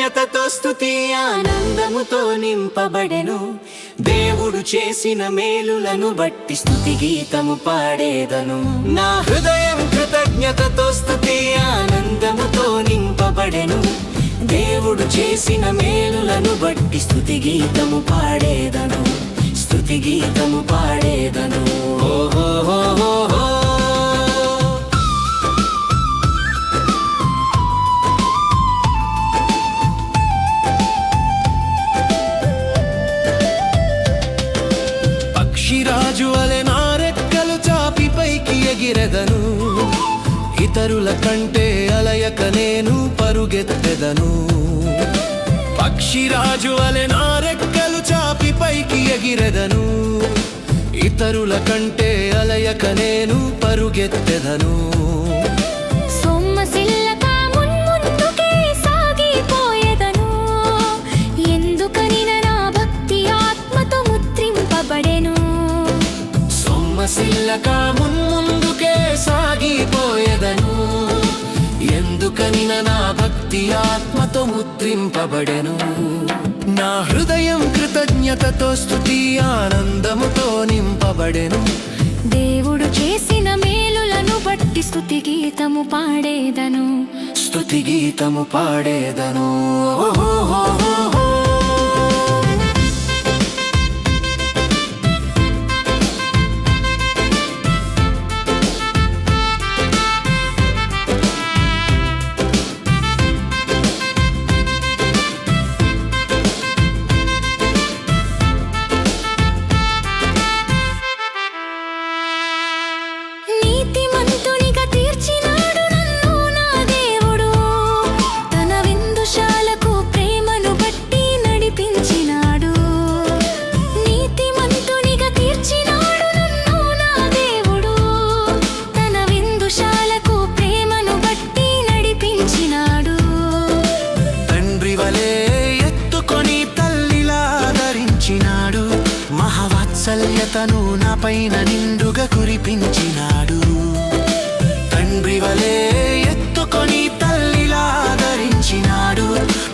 కృతజ్ఞతతో స్థుతి ఆనందముతో నింపబడెను. దేవుడు చేసిన మేలులను బట్టి స్థుతి గీతము పాడేదను. నా హృదయం కృతజ్ఞతతో స్థుతి ఆనందముతో నింపబడెను. దేవుడు చేసిన మేలులను బట్టి స్థుతి గీతము పాడేదను. స్థుతి గీతము పాడేదను. ఎగిరెదను ఇతరుల కంటే అలయక నేను పరుగెత్తెదను. పక్షిరాజు అలె నారెక్కలు చాపి పైకి ఎగిరెదను. ఇతరుల కంటే అలయక నేను పరుగెత్తెదను. నా ముద్రింపబడెను? సొమ్మసిల్లక ఎందుకని నా భక్తి ఆత్మతో ముద్రింపబడెను. నా హృదయం కృతజ్ఞతతో స్థుతి ఆనందముతో నింపబడెను. దేవుడు చేసిన మేలులను బట్టి స్తుతి గీతము పాడేదను. స్తుతి గీతము పాడేదను. నీతిమంతునిగా మహవాత్సల్యతను నా పైన నిండుగా కురిపించినాడు. తండ్రి వలె ఎత్తుకొని తల్లిలా ధరించినాడు.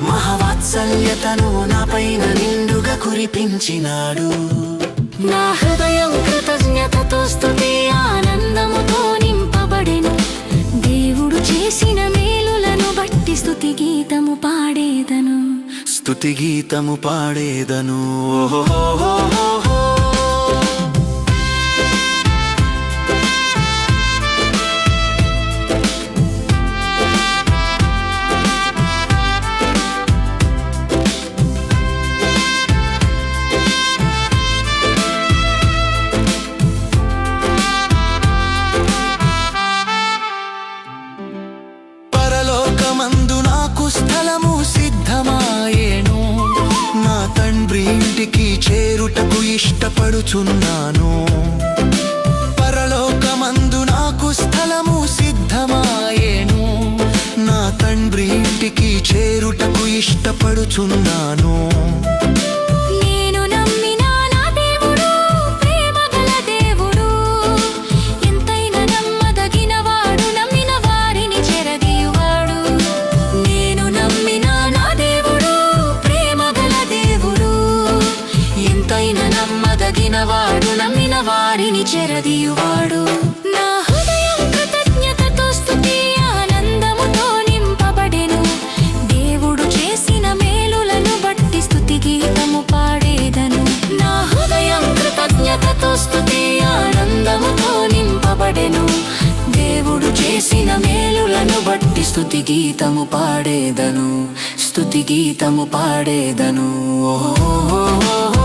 మహవాత్సల్యతను నా పైన నిండుగా కురిపించినాడు. నా హృదయం కృతజ్ఞతతో స్తుతి ఆనందముతో నింపబడెను. దేవుడు చేసిన మేలులను బట్టి స్తుతి గీతము పాడేదను. స్తుతి గీతము పాడేదను. ఓహోహోహోహో. మందు నాకు స్థలము సిద్ధమాయేను. నా తండ్రి ఇంటికి చేరుటకు ఇష్టపడుచున్నాను. పరలోకమందు నాకు స్థలము సిద్ధమాయేను. నా తండ్రి ఇంటికి చేరుటకు ఇష్టపడుచున్నాను. నమ్మదగినవాడు నమ్మిన వారిని చెరదీయువాడు. నా హృదయం కృతజ్ఞతతో స్థుతి ఆనందముతో నింపబడెను. దేవుడు చేసిన మేలులను బట్టి స్థుతి గీతము పాడేదను. నా హృదయం కృతజ్ఞతతో స్థుతి ఆనందముతో నింపబడెను. దేవుడు చేసిన మేలులను బట్టి స్థుతి గీతము పాడేదను. స్తుతి గీతము పాడేదను. ఓహో.